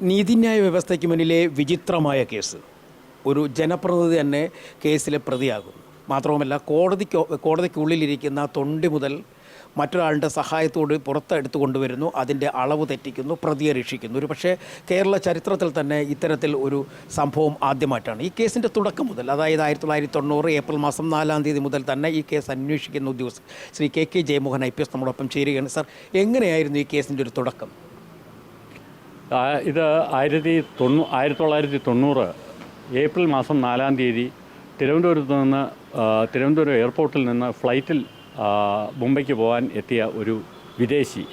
നീതിന്യായ വ്യവസ്ഥയ്ക്ക് മുന്നിലെ വിചിത്രമായ കേസ്. ഒരു ജനപ്രതിനിധി തന്നെ കേസിലെ പ്രതിയാകുന്നു. മാത്രവുമല്ല കോടതിക്ക് കോടതിക്കുള്ളിലിരിക്കുന്ന തൊണ്ടി മുതൽ മറ്റൊരാളുടെ സഹായത്തോട് പുറത്തെടുത്തു കൊണ്ടുവരുന്നു. അതിന്റെ അളവ് തെറ്റിക്കുന്നു പ്രതിയെ രക്ഷിക്കുന്നു. ഒരു പക്ഷേ കേരള ചരിത്രത്തിൽ തന്നെ ഇത്തരത്തിൽ ഒരു സംഭവം ആദ്യമായിട്ടാണ്. ഈ കേസിന്റെ തുടക്കം മുതൽ അതായത് ആയിരത്തി തൊള്ളായിരത്തി തൊണ്ണൂറ് ഏപ്രിൽ മാസം നാലാം തീയതി മുതൽ തന്നെ ഈ കേസ് അന്വേഷിക്കുന്ന ഉദ്യോഗസ്ഥൻ Shri K K Jayamohan I P S നമ്മളൊപ്പം ചേരുകയാണ്. സർ എങ്ങനെയായിരുന്നു ഈ കേസിന്റെ ഒരു തുടക്കം? ഇത് ആയിരത്തി തൊണ്ണൂ ആയിരത്തി തൊള്ളായിരത്തി തൊണ്ണൂറ് ഏപ്രിൽ മാസം നാലാം തീയതി തിരുവനന്തപുരത്ത് നിന്ന് തിരുവനന്തപുരം എയർപോർട്ടിൽ നിന്ന് ഫ്ലൈറ്റിൽ മുംബൈക്ക് പോകാൻ എത്തിയ ഒരു വിദേശി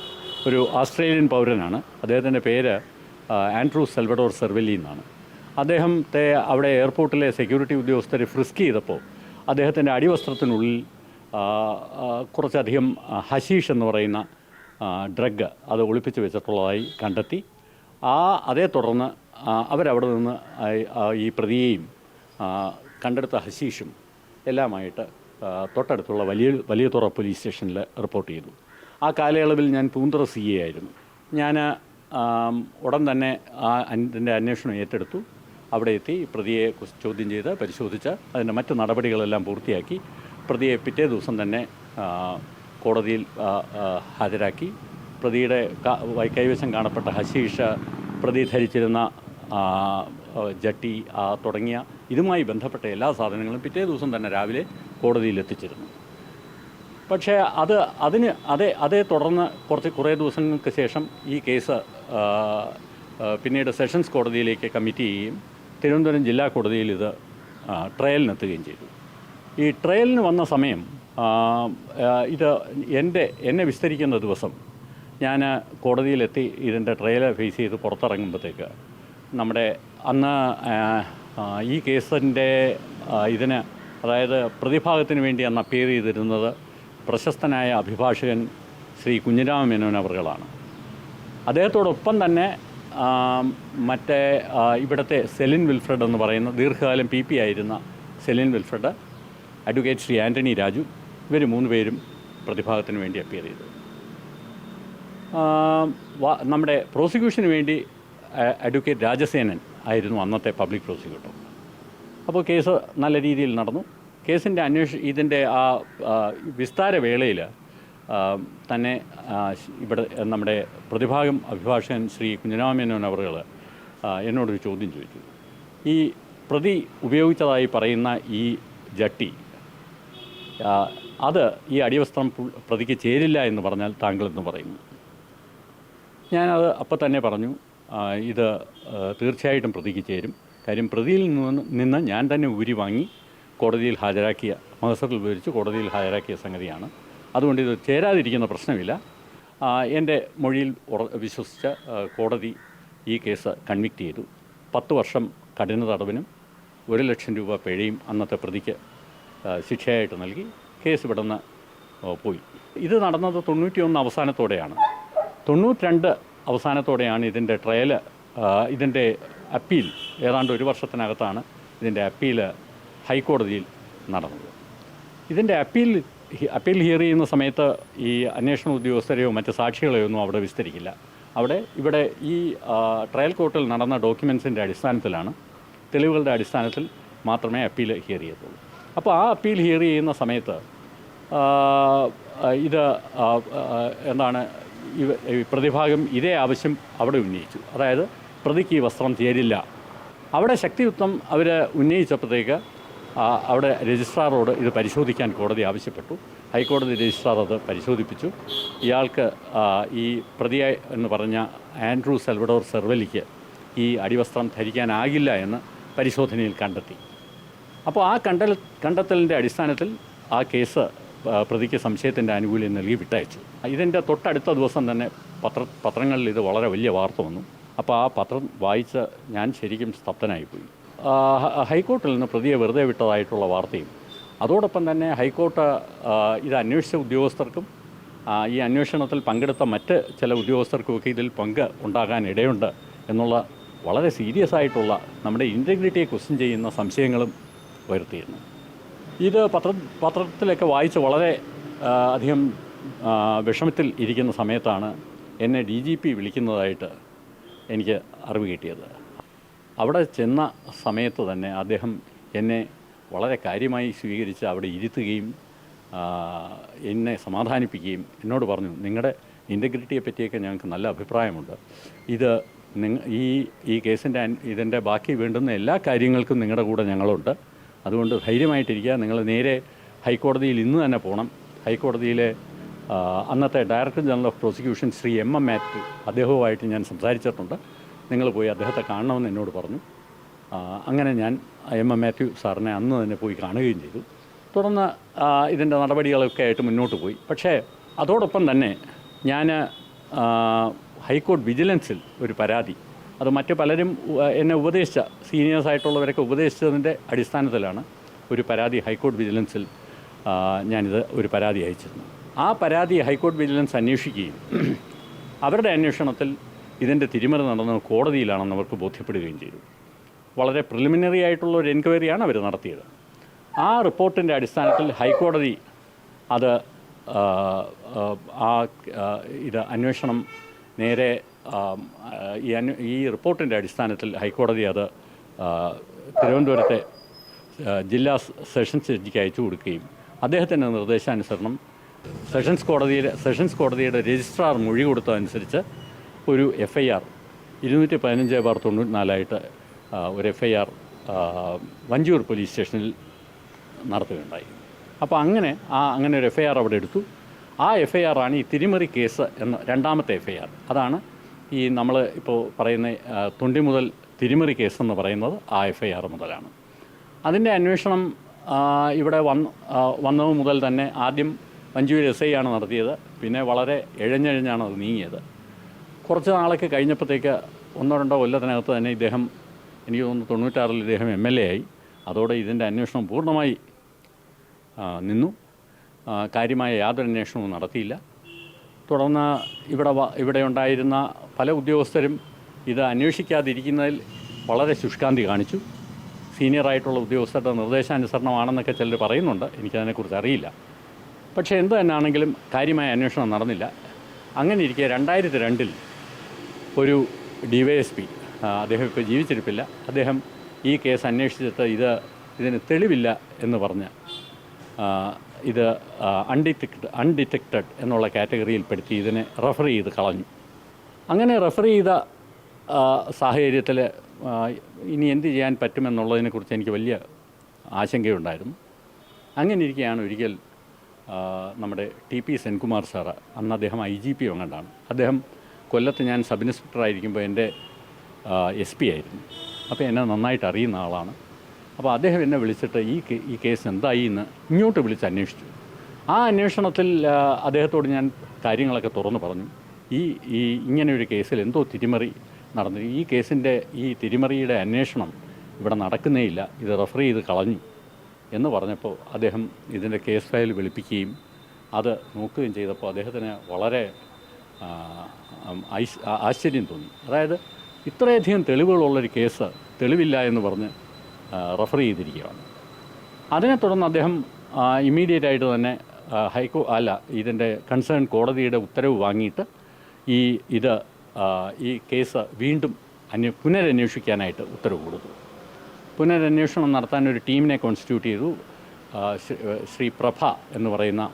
ഒരു ഓസ്ട്രേലിയൻ പൗരനാണ്. അദ്ദേഹത്തിന്റെ പേര് ആൻഡ്രൂ സെൽവഡോർ സെർവെല്ലി എന്നാണ്. അദ്ദേഹത്തെ അവിടെ എയർപോർട്ടിലെ സെക്യൂരിറ്റി ഉദ്യോഗസ്ഥർ ഫ്രിസ്ക് ചെയ്തപ്പോൾ അദ്ദേഹത്തിന്റെ അടിവസ്ത്രത്തിനുള്ളിൽ കുറച്ചധികം ഹശീഷ് എന്ന് പറയുന്ന ഡ്രഗ് അത് ഒളിപ്പിച്ച് വെച്ചിട്ടുള്ളതായി കണ്ടെത്തി. ആ അതേ തുടർന്ന് അവരവിടെ നിന്ന് ഈ പ്രതിയെയും കണ്ടെടുത്ത ഹസീഷും എല്ലാമായിട്ട് തൊട്ടടുത്തുള്ള വലിയ വലിയ തുറ പോലീസ് സ്റ്റേഷനിൽ റിപ്പോർട്ട് ചെയ്തു. ആ കാലയളവിൽ ഞാൻ പൂന്തറ സി എ ആയിരുന്നു. ഞാൻ ഉടൻ തന്നെ ആ അതിന്റെ അന്വേഷണം ഏറ്റെടുത്തു. അവിടെ എത്തി പ്രതിയെ ചോദ്യം ചെയ്ത് പരിശോധിച്ച് അതിന്റെ മറ്റ് നടപടികളെല്ലാം പൂർത്തിയാക്കി പ്രതിയെ പിറ്റേ ദിവസം തന്നെ കോടതിയിൽ ഹാജരാക്കി പ്രതിയുടെ കൈവശം കാണപ്പെട്ട ഹശീഷ പ്രതി ധരിച്ചിരുന്ന ജട്ടി തുടങ്ങിയ ഇതുമായി ബന്ധപ്പെട്ട എല്ലാ സാധനങ്ങളും പിറ്റേ ദിവസം തന്നെ രാവിലെ കോടതിയിൽ എത്തിച്ചിരുന്നു. പക്ഷേ അത് അതിന് അതേ അതേ തുടർന്ന് കുറച്ച് കുറേ ദിവസങ്ങൾക്ക് ശേഷം ഈ കേസ് പിന്നീട് സെഷൻസ് കോടതിയിലേക്ക് കമ്മിറ്റ് ചെയ്യുകയും തിരുവനന്തപുരം ജില്ലാ കോടതിയിൽ ഇത് ട്രയലിനെത്തുകയും ചെയ്തു. ഈ ട്രയലിന് വന്ന സമയം ഇത് എന്റെ എന്നെ വിസ്തരിക്കുന്ന ദിവസം ഞാൻ കോടതിയിലെത്തി ഇതിന്റെ ട്രയൽ ഫേസ് ചെയ്ത് പുറത്തിറങ്ങുമ്പോഴത്തേക്ക് നമ്മുടെ അന്ന് ഈ കേസിന്റെ ഇതിന് അതായത് പ്രതിഭാഗത്തിന് വേണ്ടി അന്ന് അപ്പിയർ ചെയ്തിരുന്നത് പ്രശസ്തനായ അഭിഭാഷകൻ ശ്രീ കുഞ്ഞിരാമ മേനോൻ അവർകളാണ് അദ്ദേഹത്തോടൊപ്പം തന്നെ മറ്റേ ഇവിടുത്തെ സെലിൻ വിൽഫ്രഡ് എന്ന് പറയുന്ന ദീർഘകാലം പി പി ആയിരുന്ന Celine Wilfred advocate Shri Antony Raju ഇവർ മൂന്ന് പേരും പ്രതിഭാഗത്തിന് വേണ്ടി അപ്പിയർ ചെയ്തു. നമ്മുടെ പ്രോസിക്യൂഷന് വേണ്ടി അഡ്വക്കേറ്റ് രാജസേനൻ ആയിരുന്നു അന്നത്തെ പബ്ലിക് പ്രോസിക്യൂട്ടർ അപ്പോൾ കേസ് നല്ല രീതിയിൽ നടന്നു. കേസിന്റെ അന്വേഷ ഇതിന്റെ ആ വിസ്താര വേളയിൽ തന്നെ ഇവിടെ നമ്മുടെ പ്രതിഭാഗം അഭിഭാഷകൻ ശ്രീ കുഞ്ഞിരാമേനോൻ അവറുകൾ എന്നോടൊരു ചോദ്യം ചോദിച്ചു. ഈ പ്രതി ഉപയോഗിച്ചതായി പറയുന്ന ഈ ജട്ടി അത് ഈ അടിവസ്ത്രം പ്രതിക്ക് ചേരില്ല എന്ന് പറഞ്ഞാൽ താങ്കൾ എന്ന് പറയുന്നു. ഞാനത് അപ്പം തന്നെ പറഞ്ഞു ഇത് തീർച്ചയായിട്ടും പ്രതിക്ക് ചേരും. കാര്യം പ്രതിയിൽ നിന്ന് നിന്ന് ഞാൻ തന്നെ ഊരി വാങ്ങി കോടതിയിൽ ഹാജരാക്കിയ മഹസറിൽ ഉപയോഗിച്ച് കോടതിയിൽ ഹാജരാക്കിയ സംഗതിയാണ്. അതുകൊണ്ട് ഇത് ചേരാതിരിക്കുന്ന പ്രശ്നമില്ല. എന്റെ മൊഴിയിൽ വിശ്വസിച്ച കോടതി ഈ കേസ് കൺവിക്റ്റ് ചെയ്തു. പത്ത് വർഷം കഠിന തടവിനും ഒരു ലക്ഷം രൂപ പിഴയും അന്നത്തെ പ്രതിക്ക് ശിക്ഷയായിട്ട് നൽകി കേസ് ഇവിടെ നിന്ന് പോയി. ഇത് നടന്നത് തൊണ്ണൂറ്റിയൊന്ന് അവസാനത്തോടെയാണ്. തൊണ്ണൂറ്റിരണ്ട് അവസാനത്തോടെയാണ് ഇതിന്റെ ട്രയൽ ഇതിന്റെ അപ്പീൽ ഏതാണ്ട് ഒരു വർഷത്തിനകത്താണ് ഇതിന്റെ അപ്പീൽ ഹൈക്കോടതിയിൽ നടന്നത്. ഇതിന്റെ അപ്പീൽ അപ്പീൽ ഹിയർ ചെയ്യുന്ന സമയത്ത് ഈ അന്വേഷണ ഉദ്യോഗസ്ഥരെയോ മറ്റ് സാക്ഷികളെയോ ഒന്നും അവിടെ വിസ്തരിക്കില്ല. അവിടെ ഇവിടെ ഈ ട്രയൽ കോർട്ടിൽ നടന്ന ഡോക്യുമെൻസിന്റെ അടിസ്ഥാനത്തിലാണ് തെളിവുകളുടെ അടിസ്ഥാനത്തിൽ മാത്രമേ അപ്പീൽ ഹിയർ ചെയ്യത്തുള്ളൂ. അപ്പോൾ ആ അപ്പീൽ ഹിയർ ചെയ്യുന്ന സമയത്ത് ഇത് എന്താണ് പ്രതിഭാഗം ഇതേ ആവശ്യം അവിടെ ഉന്നയിച്ചു. അതായത് പ്രതിക്ക് ഈ വസ്ത്രം ചേരില്ല അവിടെ ശക്തിയുക്തം അവർ ഉന്നയിച്ചപ്പോഴത്തേക്ക് അവിടെ രജിസ്ട്രാറോട് ഇത് പരിശോധിക്കാൻ കോടതി ആവശ്യപ്പെട്ടു. ഹൈക്കോടതി രജിസ്ട്രാർ അത് പരിശോധിപ്പിച്ചു. ഇയാൾക്ക് ഈ പ്രതിയായി എന്ന് പറഞ്ഞ ആൻഡ്രൂ സെൽവഡോർ സെർവലിക്ക് ഈ അടിവസ്ത്രം ധരിക്കാനാകില്ല എന്ന് പരിശോധനയിൽ കണ്ടെത്തി. അപ്പോൾ ആ കണ്ടൽ കണ്ടെത്തലിന്റെ അടിസ്ഥാനത്തിൽ ആ കേസ് പ്രതിക്ക് സംശയത്തിന്റെ ആനുകൂല്യം നൽകി വിട്ടയച്ചു. ഇതിന്റെ തൊട്ടടുത്ത ദിവസം തന്നെ പത്ര പത്രങ്ങളിൽ ഇത് വളരെ വലിയ വാർത്ത വന്നു. അപ്പോൾ ആ പത്രം വായിച്ച ഞാൻ ശരിക്കും സ്തബ്ധനായിപ്പോയി. ഹൈക്കോർട്ടിൽ നിന്ന് പ്രതിയെ വെറുതെ വിട്ടതായിട്ടുള്ള വാർത്തയും അതോടൊപ്പം തന്നെ ഹൈക്കോർട്ട് ഇത് അന്വേഷിച്ച ഉദ്യോഗസ്ഥർക്കും ഈ അന്വേഷണത്തിൽ പങ്കെടുത്ത മറ്റ് ചില ഉദ്യോഗസ്ഥർക്കുമൊക്കെ ഇതിൽ പങ്ക് ഉണ്ടാകാൻ ഇടയുണ്ട് എന്നുള്ള വളരെ സീരിയസ് ആയിട്ടുള്ള നമ്മുടെ ഇന്റഗ്രിറ്റിയെ ക്വസ്റ്റ്യൻ ചെയ്യുന്ന സംശയങ്ങളും ഉയർത്തിയിരുന്നു ഇത് പത്ര പത്രത്തിലൊക്കെ വായിച്ച് വളരെ അധികം വിഷമത്തിൽ ഇരിക്കുന്ന സമയത്താണ് എന്നെ ഡി ജി പി വിളിക്കുന്നതായിട്ട് എനിക്ക് അറിവ് കിട്ടിയത്. അവിടെ ചെന്ന സമയത്ത് തന്നെ അദ്ദേഹം എന്നെ വളരെ കാര്യമായി സ്വീകരിച്ച് അവിടെ ഇരുത്തുകയും എന്നെ സമാധാനിപ്പിക്കുകയും എന്നോട് പറഞ്ഞു നിങ്ങളുടെ ഇന്റഗ്രിറ്റിയെ പറ്റിയൊക്കെ ഞങ്ങൾക്ക് നല്ല അഭിപ്രായമുണ്ട്. ഇത് നിങ്ങ ഈ ഈ കേസിന്റെ ഇതിന്റെ ബാക്കി വേണ്ടുന്ന എല്ലാ കാര്യങ്ങൾക്കും നിങ്ങളുടെ കൂടെ ഞങ്ങളുണ്ട്. അതുകൊണ്ട് ധൈര്യമായിട്ടിരിക്കുക. നിങ്ങൾ നേരെ ഹൈക്കോടതിയിൽ ഇന്ന് തന്നെ പോകണം ഹൈക്കോടതിയിലെ അന്നത്തെ director general of prosecution Shri M M Mathew അദ്ദേഹവുമായിട്ട് ഞാൻ സംസാരിച്ചിട്ടുണ്ട്. നിങ്ങൾ പോയി അദ്ദേഹത്തെ കാണണമെന്ന് എന്നോട് പറഞ്ഞു. അങ്ങനെ ഞാൻ എം എം മാത്യു സാറിനെ അന്ന് തന്നെ പോയി കാണുകയും ചെയ്തു. തുടർന്ന് ഇതിന്റെ നടപടികളൊക്കെ ആയിട്ട് മുന്നോട്ട് പോയി. പക്ഷേ അതോടൊപ്പം തന്നെ ഞാൻ ഹൈക്കോർട്ട് വിജിലൻസിൽ ഒരു പരാതി അത് മറ്റ് പലരും എന്നെ ഉപദേശിച്ച സീനിയേഴ്സ് ആയിട്ടുള്ളവരൊക്കെ ഉപദേശിച്ചതിന്റെ അടിസ്ഥാനത്തിലാണ് ഒരു പരാതി ഹൈക്കോടതി വിജിലൻസിൽ ഞാനിത് ഒരു പരാതി അയച്ചിരുന്നു ആ പരാതി ഹൈക്കോടതി വിജിലൻസ് അന്വേഷിക്കുകയും അവരുടെ അന്വേഷണത്തിൽ ഇതിന്റെ തിരിമറി നടന്നത് കോടതിയിലാണെന്ന് അവർക്ക് ബോധ്യപ്പെടുകയും ചെയ്തു. വളരെ പ്രിലിമിനറി ആയിട്ടുള്ള ഒരു എൻക്വയറിയാണ് അവർ നടത്തിയത്. ആ റിപ്പോർട്ടിന്റെ അടിസ്ഥാനത്തിൽ ഹൈക്കോടതി അത് ആ, ഇത് അന്വേഷണം നേരെ ഈ റിപ്പോർട്ടിന്റെ അടിസ്ഥാനത്തിൽ ഹൈക്കോടതി അത് തിരുവനന്തപുരത്തെ ജില്ലാ സെഷൻസ് ജഡ്ജിക്ക് അയച്ചു കൊടുക്കുകയും അദ്ദേഹത്തിന്റെ നിർദ്ദേശാനുസരണം സെഷൻസ് കോടതിയുടെ സെഷൻസ് കോടതിയുടെ രജിസ്ട്രാർ മൊഴി കൊടുത്തതനുസരിച്ച് ഒരു എഫ് ഐ ആർ ഇരുന്നൂറ്റി പതിനഞ്ച് ബാർ തൊണ്ണൂറ്റിനാലായിട്ട് നാലായിട്ട് ഒരു F I R Vanchiyoor police സ്റ്റേഷനിൽ നടത്തുകയുണ്ടായി. അപ്പോൾ അങ്ങനെ ആ അങ്ങനെ ഒരു എഫ് ഐ ആർ അവിടെ എടുത്തു. ആ എഫ് ഐ ആറാണ് ഈ തിരിമറി കേസ് എന്ന രണ്ടാമത്തെ എഫ് ഐ ആർ അതാണ് ഈ നമ്മൾ ഇപ്പോൾ പറയുന്ന തുണ്ടി മുതൽ തിരിമറി കേസ് എന്ന് പറയുന്നത് ആ എഫ് ഐ ആർ മുതലാണ്. അതിന്റെ അന്വേഷണം ഇവിടെ വന്ന് വന്നത് മുതൽ തന്നെ ആദ്യം മഞ്ജുവിൽ എസ് ഐ ആണ് നടത്തിയത്. പിന്നെ വളരെ എഴഞ്ഞെഴഞ്ഞാണ് അത് നീങ്ങിയത്. കുറച്ച് നാളൊക്കെ കഴിഞ്ഞപ്പോഴത്തേക്ക് ഒന്നോ രണ്ടോ കൊല്ലത്തിനകത്ത് തന്നെ ഇദ്ദേഹം എനിക്ക് തോന്നുന്നു തൊണ്ണൂറ്റാറിൽ ഇദ്ദേഹം എം എൽ എ ആയി. അതോടെ ഇതിന്റെ അന്വേഷണം പൂർണമായി നിന്നു. കാര്യമായ യാതൊരു അന്വേഷണവും നടത്തിയില്ല. തുടർന്ന് ഇവിടെ ഇവിടെ ഉണ്ടായിരുന്ന പല ഉദ്യോഗസ്ഥരും ഇത് അന്വേഷിക്കാതിരിക്കുന്നതിൽ വളരെ ശുഷ്കാന്തി കാണിച്ചു. സീനിയറായിട്ടുള്ള ഉദ്യോഗസ്ഥരുടെ നിർദ്ദേശാനുസരണമാണെന്നൊക്കെ ചിലർ പറയുന്നുണ്ട്. എനിക്കതിനെക്കുറിച്ച് അറിയില്ല. പക്ഷേ എന്ത് തന്നെയാണെങ്കിലും കാര്യമായ അന്വേഷണം നടന്നില്ല. അങ്ങനെ ഇരിക്കെ രണ്ടായിരത്തി രണ്ടിൽ ഒരു ഡി വൈ എസ് പി അദ്ദേഹം ഇപ്പോൾ ജീവിച്ചിരിപ്പില്ല. അദ്ദേഹം ഈ കേസ് അന്വേഷിച്ചിട്ട് ഇത് ഇതിന് തെളിവില്ല എന്ന് പറഞ്ഞ് ഇത് അൺഡിറ്റക്ട് അൺഡിറ്റക്റ്റഡ് എന്നുള്ള കാറ്റഗറിയിൽപ്പെടുത്തി ഇതിനെ റെഫർ ചെയ്ത് കളഞ്ഞു. അങ്ങനെ റെഫർ ചെയ്ത സാഹചര്യത്തിൽ ഇനി എന്ത് ചെയ്യാൻ പറ്റുമെന്നുള്ളതിനെക്കുറിച്ച് എനിക്ക് വലിയ ആശങ്കയുണ്ടായിരുന്നു. അങ്ങനെ ഇരിക്കുകയാണ് ഒരിക്കൽ നമ്മുടെ ടി പി സെൻകുമാർ സാറ് അന്ന് അദ്ദേഹം ഐ ജി പി എങ്ങാണ്ടാണ്. അദ്ദേഹം കൊല്ലത്ത് ഞാൻ സബ് ഇൻസ്പെക്ടറായിരിക്കുമ്പോൾ എന്റെ എസ് പി ആയിരുന്നു. അപ്പോൾ എന്നെ നന്നായിട്ട് അറിയുന്ന ആളാണ്. അപ്പോൾ അദ്ദേഹം എന്നെ വിളിച്ചിട്ട് ഈ ഈ കേസ് എന്തായി എന്ന് ഇങ്ങോട്ട് വിളിച്ച് അന്വേഷിച്ചു. ആ അന്വേഷണത്തിൽ അദ്ദേഹത്തോട് ഞാൻ കാര്യങ്ങളൊക്കെ തുറന്നു പറഞ്ഞു. ഈ ഈ ഇങ്ങനെയൊരു കേസിൽ എന്തോ തിരിമറി നടന്നു. ഈ കേസിന്റെ ഈ തിരിമറിയുടെ അന്വേഷണം ഇവിടെ നടക്കുന്നേയില്ല. ഇത് റെഫർ ചെയ്ത് കളഞ്ഞു എന്ന് പറഞ്ഞപ്പോൾ അദ്ദേഹം ഇതിന്റെ കേസ് ഫയൽ വിളിപ്പിക്കുകയും അത് നോക്കുകയും ചെയ്തപ്പോൾ അദ്ദേഹത്തിന് വളരെ ആശ്ചര്യം തോന്നി. അതായത് ഇത്രയധികം തെളിവുകളുള്ളൊരു കേസ് തെളിവില്ല എന്ന് പറഞ്ഞ് റെഫർ ചെയ്തിരിക്കുകയാണ്. അതിനെ തുടർന്ന് അദ്ദേഹം ഇമ്മീഡിയറ്റ് ആയിട്ട് തന്നെ ഹൈക്കോ അല്ല ഇതിന്റെ കൺസേൺ കോടതിയുടെ ഉത്തരവ് വാങ്ങിയിട്ട് ഈ ഇത് ഈ കേസ് വീണ്ടും അന്വ പുനരന്വേഷിക്കാനായിട്ട് ഉത്തരവ് കൊടുത്തു. പുനരന്വേഷണം നടത്താൻ ഒരു ടീമിനെ കോൺസ്റ്റിറ്റ്യൂട്ട് ചെയ്തു. ശ്രീ- പ്രഭ എന്ന് പറയുന്ന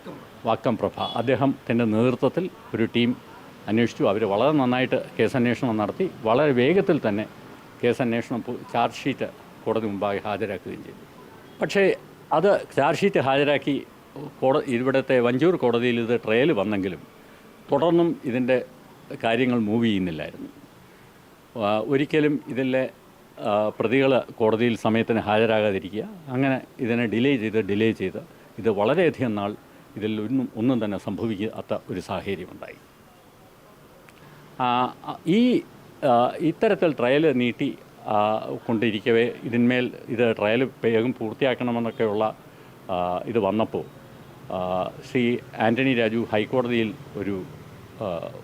വാക്കം പ്രഭ. അദ്ദേഹത്തിന്റെ നേതൃത്വത്തിൽ ഒരു ടീം അന്വേഷിച്ചു. അവർ വളരെ നന്നായിട്ട് കേസന്വേഷണം നടത്തി. വളരെ വേഗത്തിൽ തന്നെ കേസന്വേഷണം ചാർജ് ഷീറ്റ് കോടതി മുമ്പാകെ ഹാജരാക്കുകയും ചെയ്തു. പക്ഷേ അത് ചാർജ് ഷീറ്റ് ഹാജരാക്കി കോട ഇവിടുത്തെ വഞ്ചൂർ കോടതിയിൽ ഇത് ട്രയൽ വന്നെങ്കിലും തുടർന്നും ഇതിന്റെ കാര്യങ്ങൾ മൂവ് ചെയ്യുന്നില്ലായിരുന്നു. ഒരിക്കലും ഇതിലെ പ്രതികൾ കോടതിയിൽ സമയത്തിന് ഹാജരാകാതിരിക്കുക അങ്ങനെ ഇതിനെ ഡിലേ ചെയ്ത് ഡിലേ ചെയ്ത് ഇത് വളരെയധികം നാൾ ഇതിൽ ഒന്നും ഒന്നും തന്നെ സംഭവിക്കാത്ത ഒരു സാഹചര്യമുണ്ടായി. ഈ ഇത്തരത്തിൽ ട്രയൽ നീട്ടി കൊണ്ടിരിക്കവേ ഇതിന്മേൽ ഇത് ട്രയൽ വേഗം പൂർത്തിയാക്കണമെന്നൊക്കെയുള്ള ഇത് വന്നപ്പോൾ ശ്രീ ആന്റണി രാജു ഹൈക്കോടതിയിൽ ഒരു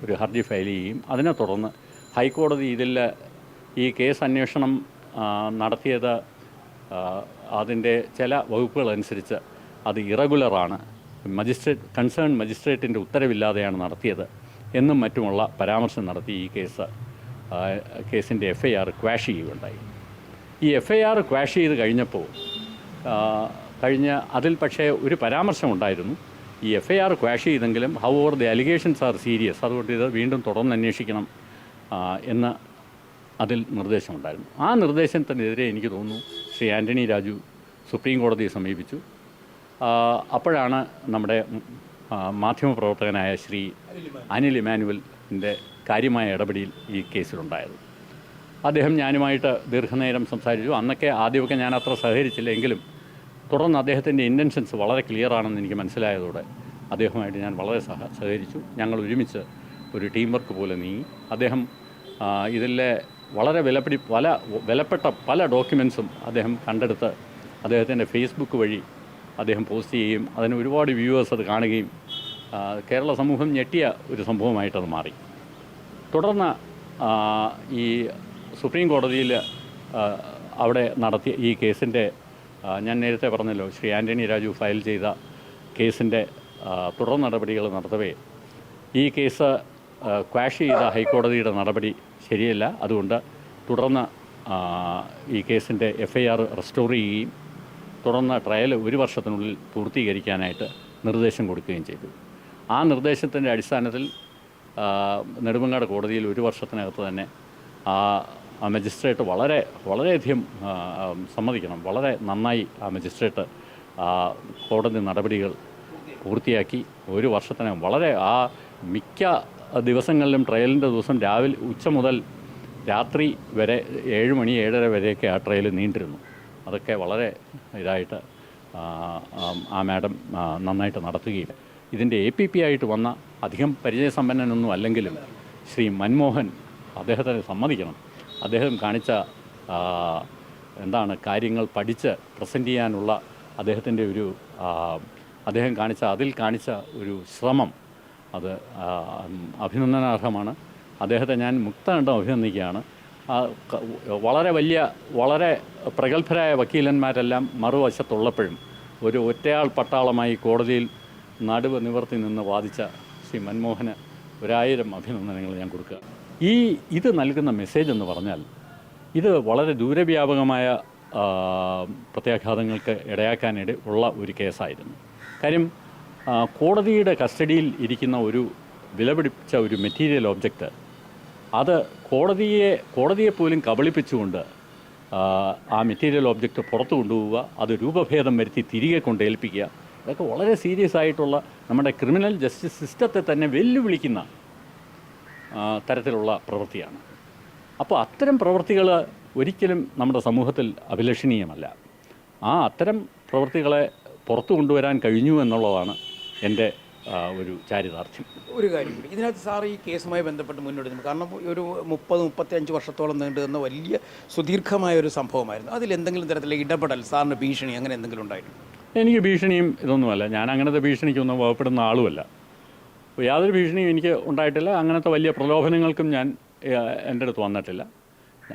ഒരു ഹർജി ഫയൽ ചെയ്യുകയും അതിനെ തുടർന്ന് ഹൈക്കോടതി ഇതിൽ ഈ കേസ് അന്വേഷണം നടത്തിയത് അതിന്റെ ചില വകുപ്പുകൾ അനുസരിച്ച് അത് ഇറഗുലറാണ്. മജിസ്ട്രേറ്റ് കൺസേൺ മജിസ്ട്രേറ്റിന്റെ ഉത്തരവില്ലാതെയാണ് നടത്തിയത് എന്നും മറ്റുമുള്ള പരാമർശം നടത്തി ഈ കേസ് കേസിന്റെ എഫ് ഐ ആർ ക്വാഷ് ചെയ്യുകയുണ്ടായി. ഈ എഫ് ഐ ആർ ക്വാഷ് ചെയ്ത് കഴിഞ്ഞപ്പോൾ കഴിഞ്ഞ അതിൽ പക്ഷേ ഒരു പരാമർശം ഉണ്ടായിരുന്നു ഈ എഫ് ഐ ആർ ക്വാഷ് ചെയ്തെങ്കിലും however the allegations are serious അതുകൊണ്ട് ഇത് വീണ്ടും തുടർന്ന് അന്വേഷിക്കണം എന്ന് അതിൽ നിർദ്ദേശമുണ്ടായിരുന്നു. ആ നിർദ്ദേശത്തിനെതിരെ എനിക്ക് തോന്നുന്നു ശ്രീ ആന്റണി രാജു സുപ്രീം കോടതിയെ സമീപിച്ചു. അപ്പോഴാണ് നമ്മുടെ മാധ്യമപ്രവർത്തകനായ ശ്രീ അനിൽ ഇമാനുവലിന്റെ കാര്യമായ ഇടപെടൽ ഈ കേസിലുണ്ടായത്. അദ്ദേഹം ഞാനുമായിട്ട് ദീർഘനേരം സംസാരിച്ചു. അന്നൊക്കെ ആദ്യമൊക്കെ ഞാൻ അത്ര സഹകരിച്ചില്ല എങ്കിലും തുടർന്ന് അദ്ദേഹത്തിന്റെ ഇന്റൻഷൻസ് വളരെ ക്ലിയറാണെന്ന് എനിക്ക് മനസ്സിലായതോടെ അദ്ദേഹമായിട്ട് ഞാൻ വളരെ സഹ സഹകരിച്ചു. ഞങ്ങൾ ഒരുമിച്ച് ഒരു ടീം വർക്ക് പോലെ നീങ്ങി. അദ്ദേഹം ഇതിലെ വളരെ വിലപിടി പല വിലപ്പെട്ട പല ഡോക്യുമെൻസും അദ്ദേഹം കണ്ടെടുത്ത് അദ്ദേഹത്തിന്റെ ഫേസ്ബുക്ക് വഴി അദ്ദേഹം പോസ്റ്റ് ചെയ്യുകയും അതിന് ഒരുപാട് വ്യൂവേഴ്സ് അത് കാണുകയും കേരള സമൂഹം ഞെട്ടിയ ഒരു സംഭവമായിട്ടത് മാറി. തുടർന്ന് ഈ സുപ്രീം കോടതിയിൽ അവിടെ നടത്തിയ ഈ കേസിന്റെ ഞാൻ നേരത്തെ പറഞ്ഞല്ലോ ശ്രീ ആന്റണി രാജു ഫയൽ ചെയ്ത കേസിന്റെ തുടർ നടപടികൾ നടത്തവേ. ഈ കേസ് ക്വാഷ് ചെയ്ത ഹൈക്കോടതിയുടെ നടപടി ശരിയല്ല. അതുകൊണ്ട് തുടർന്ന് ഈ കേസിന്റെ എഫ് ഐ ആർ റെസ്റ്റോർ ചെയ്യുകയും തുടർന്ന് ട്രയൽ ഒരു വർഷത്തിനുള്ളിൽ പൂർത്തീകരിക്കാനായിട്ട് നിർദ്ദേശം കൊടുക്കുകയും ചെയ്തു. ആ നിർദ്ദേശത്തിന്റെ അടിസ്ഥാനത്തിൽ നെടുമങ്ങാട് കോടതിയിൽ ഒരു വർഷത്തിനകത്ത് തന്നെ ആ ആ മജിസ്ട്രേറ്റ് വളരെ വളരെയധികം സമ്മതിക്കണം. വളരെ നന്നായി ആ മജിസ്ട്രേറ്റ് ആ കോടതി നടപടികൾ പൂർത്തിയാക്കി. ഒരു വർഷത്തിന് വളരെ ആ മിക്ക ദിവസങ്ങളിലും ട്രയലിന്റെ ദിവസം രാവിലെ ഉച്ച മുതൽ രാത്രി വരെ ഏഴ് മണി ഏഴര വരെയൊക്കെ ആ ട്രയൽ നീണ്ടിരുന്നു. അതൊക്കെ വളരെ ഇതായിട്ട് ആ മാഡം നന്നായിട്ട് നടത്തുകയും. ഇതിന്റെ എ പി പി ആയിട്ട് വന്ന അധികം പരിചയസമ്പന്നനൊന്നും അല്ലെങ്കിലും ശ്രീ മൻമോഹൻ അദ്ദേഹത്തെ സമ്മതിക്കണം. അദ്ദേഹം കാണിച്ച എന്താണ് കാര്യങ്ങൾ പഠിച്ച് പ്രസന്റ് ചെയ്യാനുള്ള അദ്ദേഹത്തിന്റെ ഒരു അദ്ദേഹം കാണിച്ച അതിൽ കാണിച്ച ഒരു ശ്രമം അത് അഭിനന്ദനാർഹമാണ്. അദ്ദേഹത്തെ ഞാൻ മുക്തകണ്ഠം അഭിനന്ദിക്കുകയാണ്. വളരെ വലിയ വളരെ പ്രഗത്ഭരായ വക്കീലന്മാരെല്ലാം മറുവശത്തുള്ളപ്പോഴും ഒരു ഒറ്റയാൾ പട്ടാളമായി കോടതിയിൽ നടുവ് നിവർത്തി നിന്ന് വാദിച്ച ശ്രീ മൻമോഹന് ഒരായിരം അഭിനന്ദനങ്ങൾ ഞാൻ കൊടുക്കുക. ഈ ഇത് നൽകുന്ന മെസ്സേജ് എന്ന് പറഞ്ഞാൽ ഇത് വളരെ ദൂരവ്യാപകമായ പ്രത്യാഘാതങ്ങൾക്ക് ഇടയാക്കാനിട ഉള്ള ഒരു കേസായിരുന്നു. കാര്യം കോടതിയുടെ കസ്റ്റഡിയിൽ ഇരിക്കുന്ന ഒരു വിലപിടിച്ച ഒരു മെറ്റീരിയൽ ഒബ്ജക്റ്റ് അത് കോടതിയെ കോടതിയെ പോലും കബളിപ്പിച്ചുകൊണ്ട് ആ, മെറ്റീരിയൽ ഒബ്ജക്റ്റ് പുറത്തു കൊണ്ടുപോവുക അത് രൂപഭേദം വരുത്തി തിരികെ കൊണ്ട് ഏൽപ്പിക്കുക ഇതൊക്കെ വളരെ സീരിയസ് ആയിട്ടുള്ള നമ്മുടെ ക്രിമിനൽ ജസ്റ്റിസ് സിസ്റ്റത്തെ തന്നെ വെല്ലുവിളിക്കുന്ന തരത്തിലുള്ള പ്രവൃത്തിയാണ്. അപ്പോൾ അത്തരം പ്രവൃത്തികൾ ഒരിക്കലും നമ്മുടെ സമൂഹത്തിൽ അഭിലഷണീയമല്ല. ആ അത്തരം പ്രവൃത്തികളെ പുറത്തു കൊണ്ടുവരാൻ കഴിഞ്ഞു എന്നുള്ളതാണ് എന്റെ ഒരു ചാരിതാർത്ഥ്യം. ഒരു കാര്യം കൂടി. ഇതിനകത്ത് സാർ ഈ കേസുമായി ബന്ധപ്പെട്ട് മുന്നോട്ട് കാരണം ഒരു മുപ്പത് മുപ്പത്തിയഞ്ച് വർഷത്തോളം നീണ്ടു നിന്ന വലിയ സുദീർഘമായ ഒരു സംഭവമായിരുന്നു. അതിൽ എന്തെങ്കിലും തരത്തിലുള്ള ഇടപെടൽ സാറിന് ഭീഷണി അങ്ങനെ എന്തെങ്കിലും ഉണ്ടായിരുന്നു എനിക്ക് ഭീഷണിയും ഇതൊന്നുമല്ല. ഞാൻ അങ്ങനത്തെ ഭീഷണിക്കൊന്നും വകപ്പെടുന്ന ആളുമല്ല. അപ്പോൾ യാതൊരു ഭീഷണിയും എനിക്ക് ഉണ്ടായിട്ടില്ല. അങ്ങനത്തെ വലിയ പ്രലോഭനങ്ങൾക്കും ഞാൻ എന്റെ അടുത്ത് വന്നിട്ടില്ല.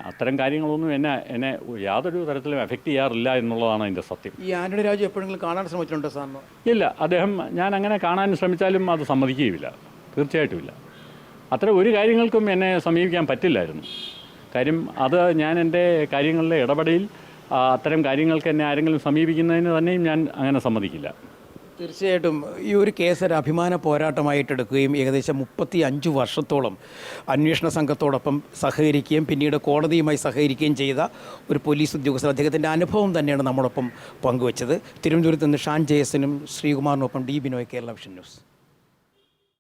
അത്തരം കാര്യങ്ങളൊന്നും എന്നെ എന്നെ യാതൊരു തരത്തിലും എഫക്റ്റ് ചെയ്യാറില്ല എന്നുള്ളതാണ് അതിന്റെ സത്യം. ഈ ആന്റണി രാജു എപ്പോഴെങ്കിലും കാണാൻ ശ്രമിച്ചിട്ടുണ്ടോ സാറിന് ഇല്ല. അദ്ദേഹം ഞാൻ അങ്ങനെ കാണാൻ ശ്രമിച്ചാലും അത് സമ്മതിക്കുകയുമില്ല. തീർച്ചയായിട്ടുമില്ല അത്ര ഒരു കാര്യങ്ങൾക്കും എന്നെ സമീപിക്കാൻ പറ്റില്ലായിരുന്നു. കാര്യം അത് ഞാൻ എന്റെ കാര്യങ്ങളിലെ ഇടപെടലിൽ ആ, അത്തരം കാര്യങ്ങൾക്ക് എന്നെ ആരെങ്കിലും സമീപിക്കുന്നതിന് തന്നെയും ഞാൻ അങ്ങനെ സമ്മതിക്കില്ല. തീർച്ചയായിട്ടും ഈ ഒരു കേസ് ഒരു അഭിമാന പോരാട്ടമായിട്ടെടുക്കുകയും ഏകദേശം മുപ്പത്തി അഞ്ച് വർഷത്തോളം അന്വേഷണ സംഘത്തോടൊപ്പം സഹകരിക്കുകയും പിന്നീട് കോടതിയുമായി സഹകരിക്കുകയും ചെയ്ത ഒരു പോലീസ് ഉദ്യോഗസ്ഥർ അദ്ദേഹത്തിന്റെ അനുഭവം തന്നെയാണ് നമ്മോടൊപ്പം പങ്കുവച്ചത്. തിരുവനന്തപുരത്ത് നിന്ന് ഷാൻ ജയസനും ശ്രീകുമാറിനൊപ്പം D Binoy Kerala vision news.